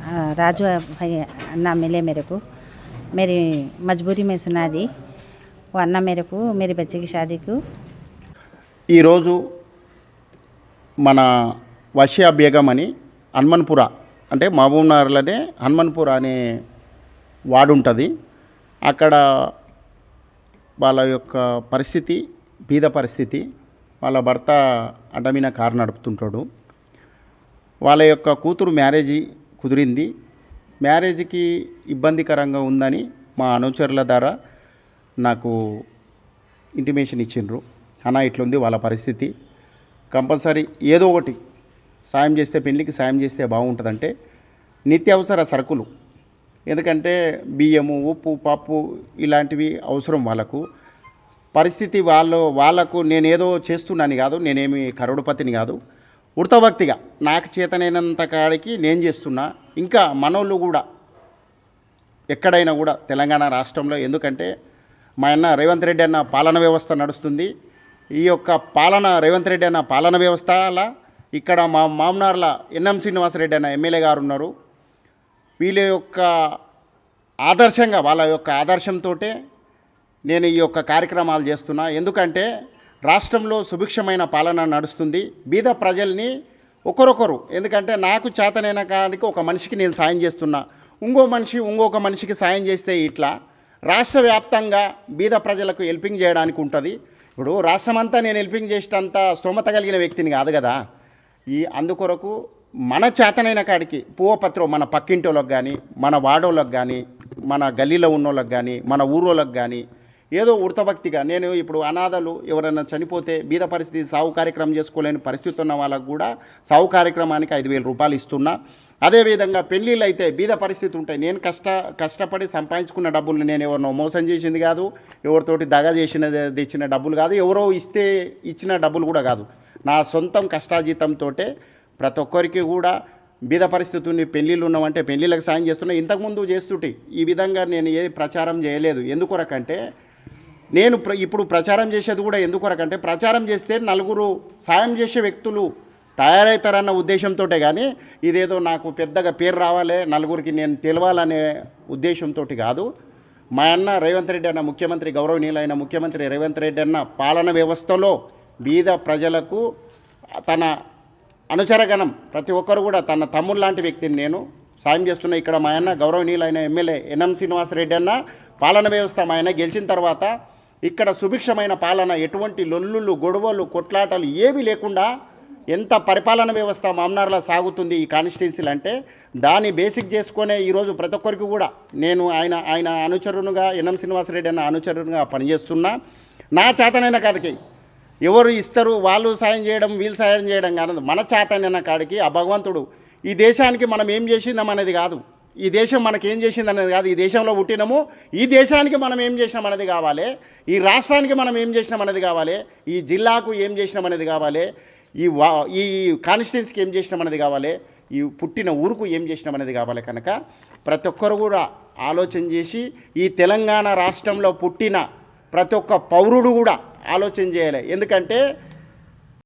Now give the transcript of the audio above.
हाँ, राजू भाई अन्ना मिले मेरे को मेरी मजबूरी में सुना दी वो अन्ना मेरे को मेरी बच्चे की शादी को ఈరోజు మన వషియా బేగం అని హనుమన్పుర అంటే మహబూబ్నగర్లోనే హనుమన్పుర అనే వార్డు ఉంటుంది అక్కడ వాళ్ళ యొక్క పరిస్థితి బీద పరిస్థితి వాళ్ళ భర్త అడ్డమైన కారు నడుపుతుంటాడు వాళ్ళ యొక్క కూతురు మ్యారేజ్ కుదిరింది. మ్యారేజ్కి ఇబ్బందికరంగా ఉందని మా అనుచరుల ద్వారా నాకు ఇంటిమేషన్ ఇచ్చిండ్రు. అన్న ఇట్లుంది వాళ్ళ పరిస్థితి. కంపల్సరీ ఏదో ఒకటి సాయం చేస్తే పెళ్ళికి సాయం చేస్తే బాగుంటుందంటే నిత్యావసర సరుకులు. ఎందుకంటే బియ్యము ఉప్పు పప్పు ఇలాంటివి అవసరం వాళ్ళకు. పరిస్థితి వాళ్ళు వాళ్ళకు నేనేదో చేస్తున్నాను కాదు నేనేమి కరుడుపతిని కాదు. ఉడతభక్తిగా నాకు చేతనైనంత కాడికి నేను చేస్తున్నా ఇంకా మనోళ్ళు కూడా ఎక్కడైనా కూడా తెలంగాణ రాష్ట్రంలో ఎందుకంటే మా అన్న రేవంత్ రెడ్డి అన్న పాలన వ్యవస్థ నడుస్తుంది. ఈ యొక్క పాలన రేవంత్ రెడ్డి అన్న పాలన వ్యవస్థ అలా ఇక్కడ మా మామనార్ల ఎన్ఎం శ్రీనివాసరెడ్డి అన్న ఎమ్మెల్యే గారు ఉన్నారు. వీళ్ళ యొక్క ఆదర్శంగా వాళ్ళ యొక్క ఆదర్శంతో నేను ఈ యొక్క కార్యక్రమాలు చేస్తున్నా. ఎందుకంటే రాష్ట్రంలో సుభిక్షమైన పాలన నడుస్తుంది. బీద ప్రజల్ని ఒకరొకరు ఎందుకంటే నాకు చేతనైన కాడికి ఒక మనిషికి నేను సాయం చేస్తున్నా. ఇంకో మనిషి ఇంకొక మనిషికి సాయం చేస్తే ఇట్లా. రాష్ట్ర వ్యాప్తంగా బీద ప్రజలకు హెల్పింగ్ చేయడానికి ఉంటుంది. ఇప్పుడు రాష్ట్రమంతా నేను హెల్పింగ్ చేసేటంత స్తోమత కలిగిన వ్యక్తిని కాదు కదా. ఈ అందుకొరకు మన చేతనైన కాడికి పువ్వపత్రం మన పక్కింటోళ్ళకి కానీ మన వాడోళ్ళకి కానీ మన గల్లీలో ఉన్నోళ్ళకి కానీ మన ఊరోళ్ళకి కానీ ఏదో ఉడతభక్తిగా నేను ఇప్పుడు అనాథలు ఎవరైనా చనిపోతే బీద పరిస్థితి సాగు కార్యక్రమం చేసుకోలేని పరిస్థితి ఉన్న వాళ్ళకు కూడా సాగు కార్యక్రమానికి ఐదు వేల రూపాయలు ఇస్తున్నా. అదేవిధంగా పెళ్ళిళ్ళు అయితే బీద పరిస్థితి ఉంటాయి నేను కష్ట కష్టపడి సంపాదించుకున్న డబ్బులు నేను ఎవరినో మోసం చేసింది కాదు ఎవరితోటి దగ చేసిన తెచ్చిన డబ్బులు కాదు ఎవరో ఇస్తే ఇచ్చిన డబ్బులు కూడా కాదు. నా సొంతం కష్టాజీతంతో ప్రతి ఒక్కరికి కూడా బీద పరిస్థితి ఉంది పెళ్ళిళ్ళు ఉన్నామంటే పెళ్ళిళ్ళకి సాయం చేస్తున్నా. ఇంతకుముందు చేస్తుంటే ఈ విధంగా నేను ఏ ప్రచారం చేయలేదు. ఎందుకొరకంటే నేను ప్ర ఇప్పుడు ప్రచారం చేసేది కూడా ఎందుకొరకంటే ప్రచారం చేస్తే నలుగురు సాయం చేసే వ్యక్తులు తయారవుతారన్న ఉద్దేశంతో కానీ ఇదేదో నాకు పెద్దగా పేరు రావాలి నలుగురికి నేను తెలవాలనే ఉద్దేశంతో కాదు. మా అన్న రేవంత్ రెడ్డి అన్న ముఖ్యమంత్రి గౌరవనీయులైన ముఖ్యమంత్రి రేవంత్ రెడ్డి అన్న పాలన వ్యవస్థలో బీద ప్రజలకు తన అనుచరగణం ప్రతి ఒక్కరు కూడా తన తమ్ముడు లాంటి వ్యక్తిని నేను సాయం చేస్తున్న. ఇక్కడ మా అన్న గౌరవనీయులైన ఎమ్మెల్యే ఎన్ఎం శ్రీనివాసరెడ్డి అన్న పాలన వ్యవస్థ మా ఆయన గెలిచిన తర్వాత ఇక్కడ సుభిక్షమైన పాలన ఎటువంటి లొల్లులు గొడవలు కొట్లాటలు ఏవి లేకుండా ఎంత పరిపాలన వ్యవస్థ మామనార్లో సాగుతుంది ఈ కాన్స్టిట్యున్సీలు అంటే దాన్ని బేసిక్ చేసుకునే ఈరోజు ప్రతి ఒక్కరికి కూడా నేను ఆయన ఆయన అనుచరునుగా ఎన్ఎం శ్రీనివాసరెడ్డి అన్న అనుచరునుగా పనిచేస్తున్నా. నా చేతనైన కాడికి ఎవరు ఇస్తారు వాళ్ళు సాయం చేయడం వీళ్ళు సాయం చేయడం కాదు. మన చేతనైన కాడికి ఆ భగవంతుడు ఈ దేశానికి మనం ఏం చేసిందాం అనేది కాదు. ఈ దేశం మనకి ఏం చేసింది అనేది కాదు ఈ దేశంలో పుట్టినము ఈ దేశానికి మనం ఏం చేసినాం అనేది కావాలి ఈ రాష్ట్రానికి మనం ఏం చేసినాం అనేది కావాలి ఈ జిల్లాకు ఏం చేసినాం అనేది కావాలి ఈ వా ఈ కాన్స్టిట్యున్సీకి ఏం చేసినాం అనేది కావాలి ఈ పుట్టిన ఊరుకు ఏం చేసినాం అనేది కావాలి కనుక ప్రతి ఒక్కరు కూడా ఆలోచన చేసి ఈ తెలంగాణ రాష్ట్రంలో పుట్టిన ప్రతి ఒక్క పౌరుడు కూడా ఆలోచన చేయాలి. ఎందుకంటే